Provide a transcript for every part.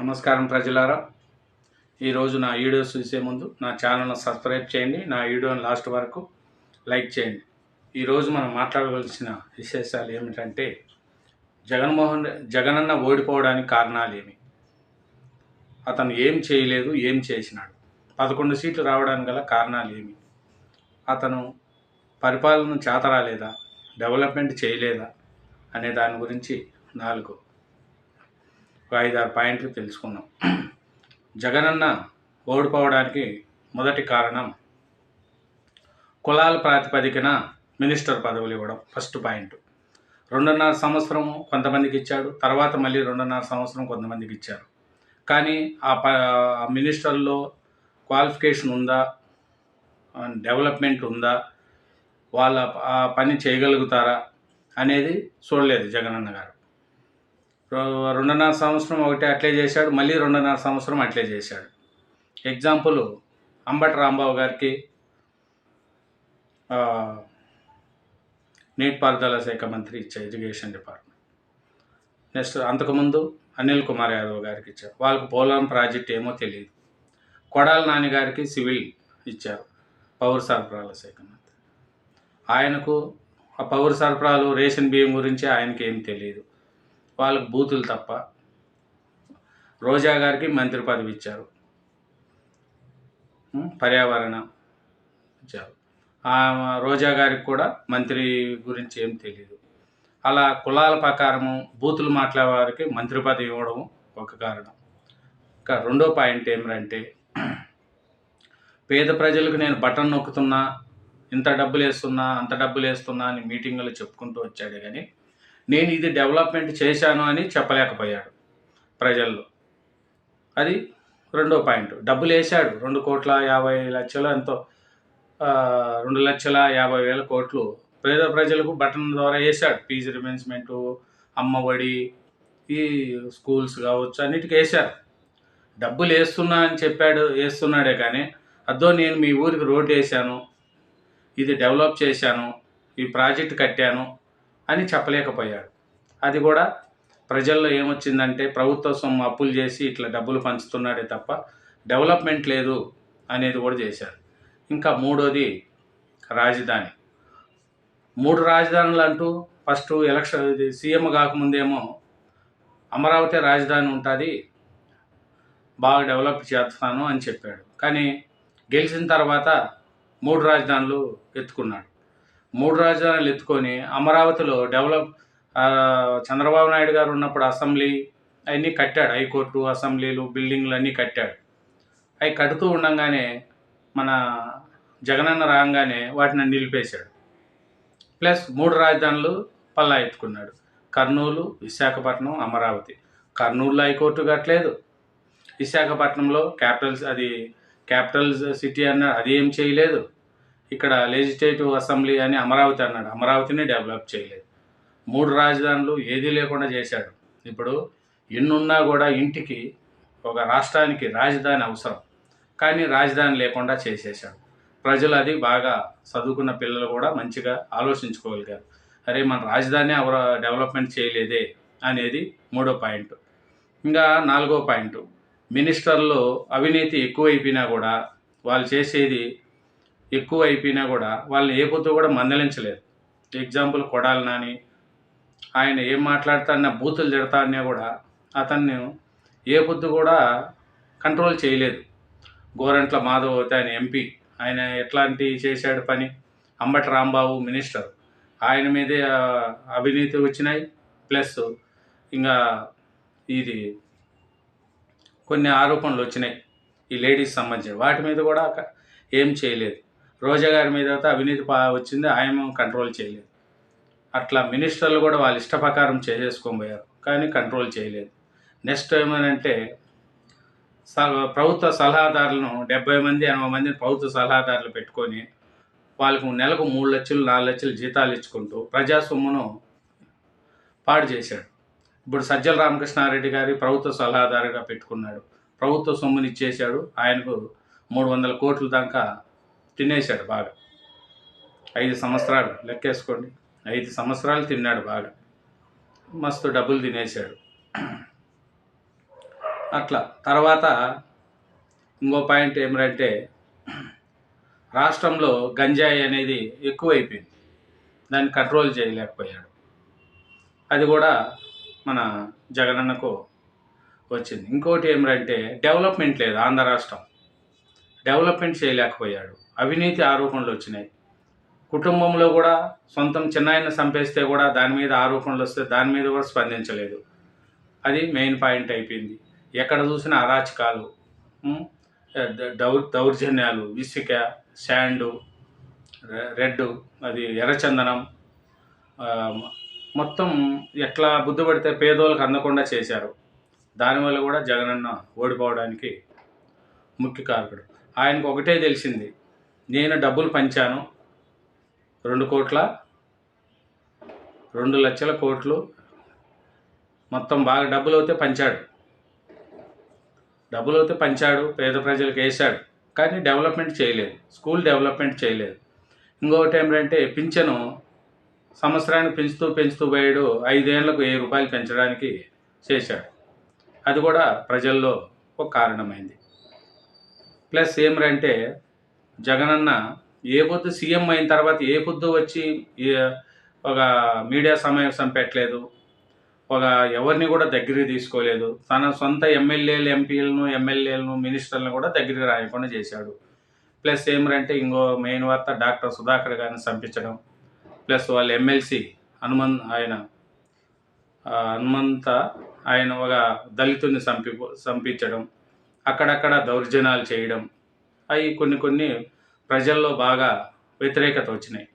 నమస్కారం ప్రజలారా. ఈరోజు నా వీడియోస్ చూసే ముందు నా ఛానల్ను సబ్స్క్రైబ్ చేయండి నా వీడియోని లాస్ట్ వరకు లైక్ చేయండి. ఈరోజు మనం మాట్లాడవలసిన విశేషాలు ఏమిటంటే జగన్మోహన్ జగనన్న ఓడిపోవడానికి కారణాలు ఏమి? అతను ఏం చేయలేదు ఏం చేసినాడు? పదకొండు సీట్లు రావడానికి గల కారణాలు ఏమి? అతను పరిపాలన చేతరాలేదా? డెవలప్మెంట్ చేయలేదా? అనే దాని గురించి నాలుగు ఒక ఐదారు పాయింట్లు తెలుసుకుందాం జగనన్న ఓడిపోవడానికి మొదటి కారణం కులాల ప్రాతిపదికన మినిస్టర్ పదవులు ఇవ్వడం ఫస్ట్ పాయింట్. రెండున్నర సంవత్సరం కొంతమందికి ఇచ్చాడు తర్వాత మళ్ళీ రెండున్నర సంవత్సరం కొంతమందికి ఇచ్చారు. కానీ ఆ ప మినిస్టర్లో క్వాలిఫికేషన్ ఉందా డెవలప్మెంట్ ఉందా వాళ్ళ ఆ పని చేయగలుగుతారా అనేది చూడలేదు జగనన్న గారు. రెండున్నర సంవత్సరం ఒకటి అట్లే చేశాడు మళ్ళీ రెండున్నర సంవత్సరం అట్లే చేశాడు. ఎగ్జాంపుల్ అంబటి రాంబాబు గారికి నీటిపారుదల శాఖ మంత్రి ఇచ్చారు ఎడ్యుకేషన్ డిపార్ట్మెంట్. నెక్స్ట్ అంతకుముందు అనిల్ కుమార్ యాదవ్ గారికి ఇచ్చారు. వాళ్ళకు పోలవరం ప్రాజెక్ట్ ఏమో తెలియదు. కొడాల నాని గారికి సివిల్ ఇచ్చారు పౌర సరఫరాల శాఖ మంత్రి. ఆయనకు ఆ పౌర సరఫరాలు రేషన్ బియ్యం గురించి ఆయనకి ఏం తెలియదు. వాళ్ళకు బూతులు తప్ప రోజా గారికి మంత్రి పదవి ఇచ్చారు. పర్యావరణ ఇచ్చారు. రోజా గారికి కూడా మంత్రి గురించి ఏం తెలియదు అలా కులాల ప్రకారము బూతులు మాట్లాడే వారికి మంత్రి పదవి ఇవ్వడం ఒక కారణం. ఇంకా రెండో పాయింట్ ఏమిటంటే పేద ప్రజలకు నేను బటన్ నొక్కుతున్నా ఇంత డబ్బులు వేస్తున్నా అంత డబ్బులు వేస్తున్నా అని మీటింగులు చెప్పుకుంటూ వచ్చాడు కానీ నేను ఇది డెవలప్మెంట్ చేశాను అని చెప్పలేకపోయాడు ప్రజల్లో. అది రెండో పాయింట్. డబ్బులు వేశాడు. రెండు కోట్ల యాభై లక్షలు ఎంతో రెండు లక్షల యాభై వేల కోట్లు పేద ప్రజలకు బటన్ ద్వారా వేశాడు. ఫీజు రిమెన్స్మెంటు అమ్మఒడి ఈ స్కూల్స్ కావచ్చు అన్నిటికీ వేశారు. డబ్బులు వేస్తున్నా అని చెప్పాడు వేస్తున్నాడే కానీ అద్దో నేను మీ ఊరికి రోడ్డు వేశాను ఇది డెవలప్ చేశాను ఈ ప్రాజెక్ట్ కట్టాను అని చెప్పలేకపోయాడు. అది కూడా ప్రజల్లో ఏమొచ్చిందంటే ప్రభుత్వ సొమ్ము అప్పులు చేసి ఇట్లా డబ్బులు పంచుతున్నాడే తప్ప డెవలప్మెంట్ లేదు అనేది కూడా చేశారు. ఇంకా మూడోది రాజధాని. మూడు రాజధానులు అంటూ ఫస్ట్ ఎలక్షన్ సీఎం కాకముందేమో అమరావతి రాజధాని ఉంటుంది బాగా డెవలప్ చేస్తాను అని చెప్పాడు. కానీ గెలిచిన తర్వాత మూడు రాజధానులు ఎత్తుకున్నాడు. మూడు రాజధానులు ఎత్తుకొని అమరావతిలో డెవలప్ చంద్రబాబు నాయుడు గారు ఉన్నప్పుడు అసెంబ్లీ అవన్నీ కట్టాడు. హైకోర్టు అసెంబ్లీలు బిల్డింగ్లు అన్నీ కట్టాడు. అవి కడుతూ ఉండగానే మన జగనన్న రాగానే వాటిని నిలిపేశాడు. ప్లస్ మూడు రాజధానులు పల్లా ఎత్తుకున్నాడు. కర్నూలు విశాఖపట్నం అమరావతి. కర్నూలులో హైకోర్టు కట్టలేదు. విశాఖపట్నంలో క్యాపిటల్స్ అది క్యాపిటల్ సిటీ అన్నాడు అది ఏం చేయలేదు. ఇక్కడ లెజిస్లేటివ్ అసెంబ్లీ అని అమరావతి అన్నాడు. అమరావతిని డెవలప్ చేయలేదు. మూడు రాజధానులు ఏదీ లేకుండా చేశాడు. ఇప్పుడు ఎన్నున్నా కూడా ఇంటికి ఒక రాష్ట్రానికి రాజధాని అవసరం. కానీ రాజధాని లేకుండా చేసేశాడు. ప్రజలు అది బాగా చదువుకున్న పిల్లలు కూడా మంచిగా ఆలోచించుకోగలిగారు. అరే మన రాజధాని ఎవరు డెవలప్మెంట్ చేయలేదే అనేది మూడో పాయింట్. ఇంకా నాలుగో పాయింట్. మినిస్టర్లో అవినీతి ఎక్కువైపోయినా కూడా వాళ్ళు చేసేది ఎక్కువ అయిపోయినా కూడా వాళ్ళని ఏ పొద్దు కూడా మందలించలేదు. ఎగ్జాంపుల్ కొడాలి నాని ఆయన ఏం మాట్లాడుతాడన్నా బూతులు తిడతాడనే కూడా అతన్ని ఏ పొద్దు కూడా కంట్రోల్ చేయలేదు. గోరంట్ల మాధవ్ అయితే ఆయన ఎంపీ ఆయన ఎట్లాంటి చేశాడు పని? అంబటి రాంబాబు మినిస్టర్. ఆయన మీదే అవినీతి వచ్చినాయి. ప్లస్ ఇంకా ఇది కొన్ని ఆరోపణలు వచ్చినాయి. ఈ లేడీస్ సంబంధించి వాటి మీద కూడా ఏం చేయలేదు. రోజా గారి మీద అయితే అవినీతి పా- వచ్చింది. ఆయన కంట్రోల్ చేయలేదు. అట్లా మినిస్టర్లు కూడా వాళ్ళ ఇష్ట ప్రకారం చేసేసుకొని పోయారు కానీ కంట్రోల్ చేయలేదు. నెక్స్ట్ ఏమనంటే స- ప్రభుత్వ సలహాదారులను డెబ్బై మంది ఎనభై మంది ప్రభుత్వ సలహాదారులు పెట్టుకొని వాళ్ళకు నెలకు మూడు లక్షలు నాలుగు లక్షలు జీతాలు ఇచ్చుకుంటూ ప్రజా సొమ్మును పాడు చేశాడు. ఇప్పుడు సజ్జల రామకృష్ణారెడ్డి గారి ప్రభుత్వ సలహాదారుగా పెట్టుకున్నాడు. ప్రభుత్వ సొమ్ముని ఇచ్చేశాడు. ఆయనకు మూడు వందల కోట్ల దాకా తినేశాడు బాగా. ఐదు సంవత్సరాలు లెక్కేసుకోండి. ఐదు సంవత్సరాలు తిన్నాడు బాగా. మస్తు డబ్బులు తినేశాడు. అట్లా. తర్వాత ఇంకో పాయింట్ ఏమిటంటే రాష్ట్రంలో గంజాయి అనేది ఎక్కువైపోయింది. దాన్ని కంట్రోల్ చేయలేకపోయాడు. అది కూడా మన జగనన్నకు వచ్చింది. ఇంకోటి ఏమిటంటే డెవలప్మెంట్ లేదు ఆంధ్ర రాష్ట్రం. డెవలప్మెంట్ చేయలేకపోయాడు. అవినీతి ఆరోపణలు వచ్చినాయి. కుటుంబంలో కూడా సొంతం చిన్నాయన చంపేస్తే కూడా దాని మీద ఆరోపణలు వస్తే దాని మీద కూడా స్పందించలేదు. అది మెయిన్ పాయింట్ అయిపోయింది. ఎక్కడ చూసినా అరాచకాలు దౌ దౌర్జన్యాలు ఇసుక శాండు రె- రెడ్ అది ఎర్రచందనం మొత్తం ఎట్లా బుద్ధి పడితే పేదోళ్ళకి అందకుండా చేశారు. దానివల్ల కూడా జగనన్న ఓడిపోవడానికి ముఖ్య కారకుడు. ఆయనకు ఒకటే తెలిసింది నేను డబ్బులు పంచాను. రెండు కోట్ల రెండు లక్షల కోట్లు. మొత్తం బాగా డబ్బులు అయితే పంచాడు. డబ్బులు అయితే పంచాడు పేద ప్రజలకు వేశాడు. కానీ డెవలప్మెంట్ చేయలేదు. స్కూల్ డెవలప్మెంట్ చేయలేదు. ఇంకొకటి ఏమిటంటే పింఛను సంవత్సరానికి పెంచుతూ పెంచుతూ పోయాడు. ఐదేళ్ళకు వెయ్యి రూపాయలు పెంచడానికి చేశాడు. అది కూడా ప్రజల్లో ఒక కారణమైంది. ప్లస్ ఏమిటంటే జగనన్న ఏ పొద్దు సీఎం అయిన తర్వాత ఏ పొద్దు వచ్చి ఒక మీడియా సమావేశం పెట్టలేదు ఒక ఎవరిని కూడా దగ్గరికి తీసుకోలేదు. తన సొంత ఎమ్మెల్యేలు ఎంపీలను ఎమ్మెల్యేలను మినిస్టర్లను కూడా దగ్గరికి రాయకుండా చేశాడు. ప్లస్ ఏమిటంటే ఇంకో మెయిన్ వార్త డాక్టర్ సుధాకర్ గారిని చంపించడం. ప్లస్ వాళ్ళ ఎమ్మెల్సీ హనుమన్ ఆయన హనుమంత ఆయన ఒక దళితుని చంపి చంపించడం. అక్కడక్కడ దౌర్జన్యాలు చేయడం. అవి కొన్ని కొన్ని ప్రజల్లో బాగా వ్యతిరేకత వచ్చినాయి.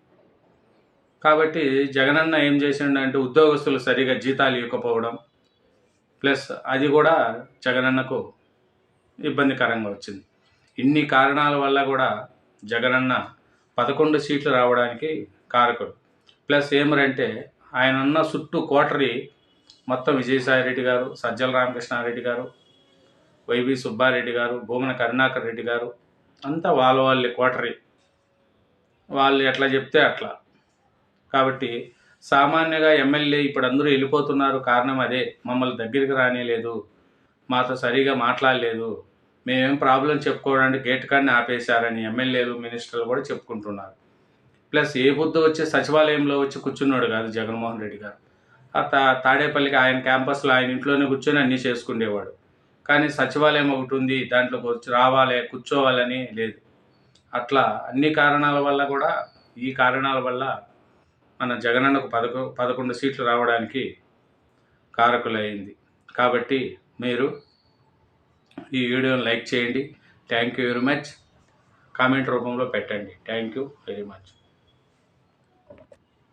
కాబట్టి జగనన్న ఏం చేసిండంటే ఉద్యోగస్తులు సరిగా జీతాలు ఇవ్వకపోవడం ప్లస్ అది కూడా జగనన్నకు ఇబ్బందికరంగా వచ్చింది. ఇన్ని కారణాల వల్ల కూడా జగనన్న పదకొండు సీట్లు రావడానికి కారకుడు. ప్లస్ ఏమరంటే ఆయన ఉన్న చుట్టూ కోటరీ మొత్తం విజయసాయి రెడ్డి గారు సజ్జల రామకృష్ణారెడ్డి గారు వైవి సుబ్బారెడ్డి గారు భూమన కరుణాకర్ రెడ్డి గారు అంతా వాళ్ళ వాళ్ళే కోటరీ వాళ్ళు ఎట్లా చెప్తే అట్లా. కాబట్టి సామాన్యంగా ఎమ్మెల్యే ఇప్పుడు అందరూ వెళ్ళిపోతున్నారు. కారణం అదే. మమ్మల్ని దగ్గరికి రానిలేదు. మాతో సరిగా మాట్లాడలేదు. మేమేం ప్రాబ్లం చెప్పుకోవడానికి గేట్ కాడిని ఆపేశారని ఎమ్మెల్యేలు మినిస్టర్లు కూడా చెప్పుకుంటున్నారు. ప్లస్ ఏ బుద్ధి వచ్చి సచివాలయంలో వచ్చి కూర్చున్నాడు కాదు జగన్మోహన్ రెడ్డి గారు. ఆ తా తాడేపల్లికి ఆయన క్యాంపస్లో ఆయన ఇంట్లోనే కూర్చొని అన్నీ చేసుకునేవాడు కానీ సచివాలయం ఒకటి ఉంది దాంట్లో వచ్చి రావాలి కూర్చోవాలని లేదు. అట్లా అన్ని కారణాల వల్ల కూడా ఈ కారణాల వల్ల మన జగనన్నకు పదకొ పదకొండు సీట్లు రావడానికి కారకులైంది. కాబట్టి మీరు ఈ వీడియోని లైక్ చేయండి. Thank you very much. Comment రూపంలో పెట్టండి. Thank you very much.